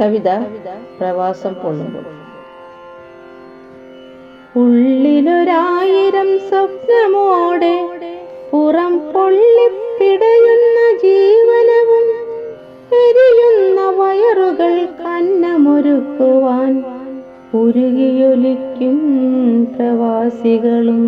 കവിത പ്രവാസം പൊള്ളുമ്പോൾ. ഉള്ളിലൊരായിരം സ്വപ്നമോടെ പുറം പൊള്ളിപ്പിടയുന്ന ജീവനവും എരിയുന്ന വയറുകൾ കന്നമൊരുക്കുവാൻ ഉരുകിയൊലിക്കും പ്രവാസികളും.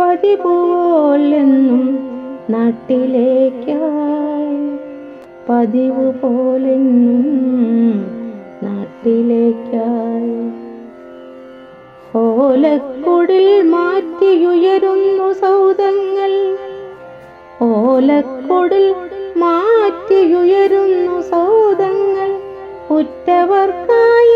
പതിപോലെന്നും നാട്ടിലേക്കായി പതിവ് പോലെന്നും നാട്ടിലേക്കായി. ഓലക്കുടിൽ മാറ്റിയുയരുന്നു സൗദങ്ങൾ. ഓലക്കുടിൽ മാറ്റിയുയരുന്നു സൗദങ്ങൾ. ഉറ്റവർക്കായി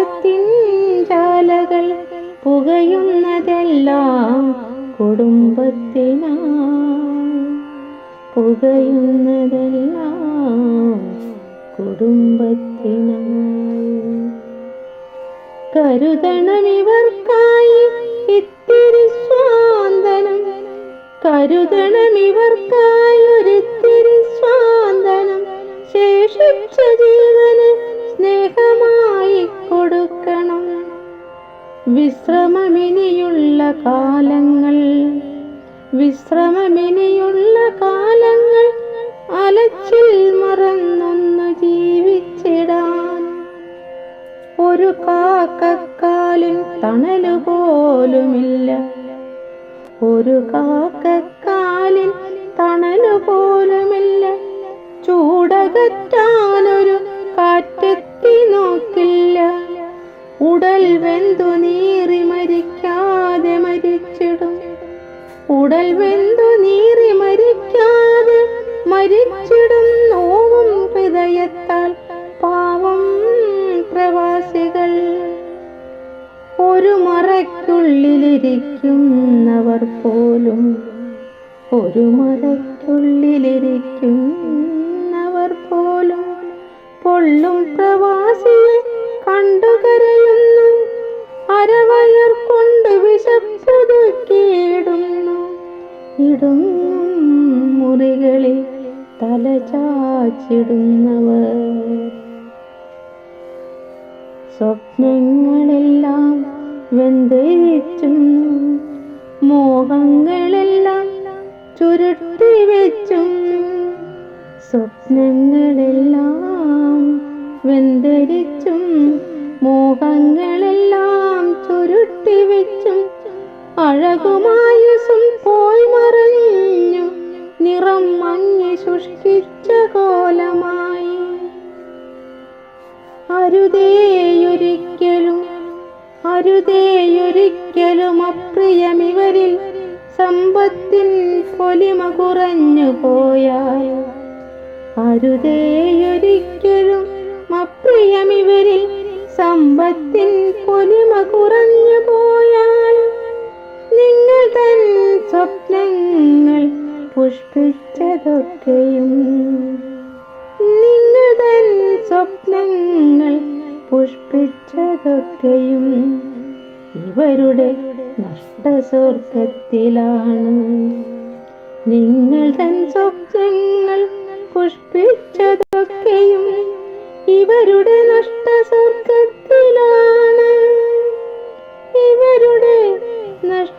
ത്യാഗത്തിൻ ജാലകൾ പുകയുന്നതെല്ലാം കുടുംബത്തിനാ പുകയുന്നതെല്ലാം കുടുംബത്തിനായി കരുതണം ഇവർക്കായി ഇത്തിരി സ്വാന്തനം. കരുതണം വിശ്രമമിനിയുള്ള കാലങ്ങൾ. വിശ്രമമിനിയുള്ള കാലങ്ങൾ അലച്ചിൽ മറന്നൊന്നു ജീവിച്ചിടാൻ. ഒരു കാക്കക്കാലിൻ തണലുപോലുമില്ല. ഒരു കാക്കക്കാലിൻ തണലുപോലുമില്ല. ചൂടകറ്റാനൊരു കാറ്റെത്തി നോക്കില്ല. ഉടൽ വെന്തു നീറി മരിക്കാതെ മരിച്ചിടും. ഉടൽ വെന്തു നീറി മരിക്കാതെ മരിച്ചിടും. നോവും ഹൃദയത്താൽ പാവം പ്രവാസികൾ. ഒരു മറയ്ക്കുള്ളിലിരിക്കുന്നവർ പോലും ഒരു മറയ്ക്കുള്ളിലിരിക്കുന്നവർ പോലും പൊള്ളും പ്രവാസിയെ കണ്ടുകരയുന്നു അരവയർ കൊണ്ട് വിശപ്പുതുക്കിയിടുന്നു ഇടും മുറികളിൽ തല ചാച്ചിടുന്നവർ. സ്വപ്നങ്ങളെല്ലാം വെന്തരിച്ചും മോഹങ്ങളെല്ലാം ചുരുട്ടി വെച്ചും സ്വപ്നങ്ങളെല്ലാം വെന്തരിച്ചും മോഹങ്ങളെല്ലാം അഴകുമായുസും പോയി മറഞ്ഞു. നിറം മങ്ങി ശുഷ്കിച്ച കോലമായി. അരുതേയൊരിക്കലും അരുതേയൊരിക്കലും അപ്രിയമിവരിൽ സമ്പത്തിൻ പൊലിമ കുറഞ്ഞു പോയാൽ അരുതേയൊരിക്കലും അപ്രിയമിവരിൽ സമ്പത്തിൻ പൊലിമ കുറഞ്ഞു പോയാൽ പുഷ്പിച്ചതൊക്കെയും നിന്നുതൻ തൻ സ്വപ്നങ്ങൾ പുഷ്പിച്ചതൊക്കെയും ഇവരുടെ നഷ്ടസ്വർഗത്തിലാണ്. നിങ്ങൾ തൻ സ്വപ്നങ്ങൾ പുഷ്പിച്ചതൊക്കെയും ഇവരുടെ നഷ്ട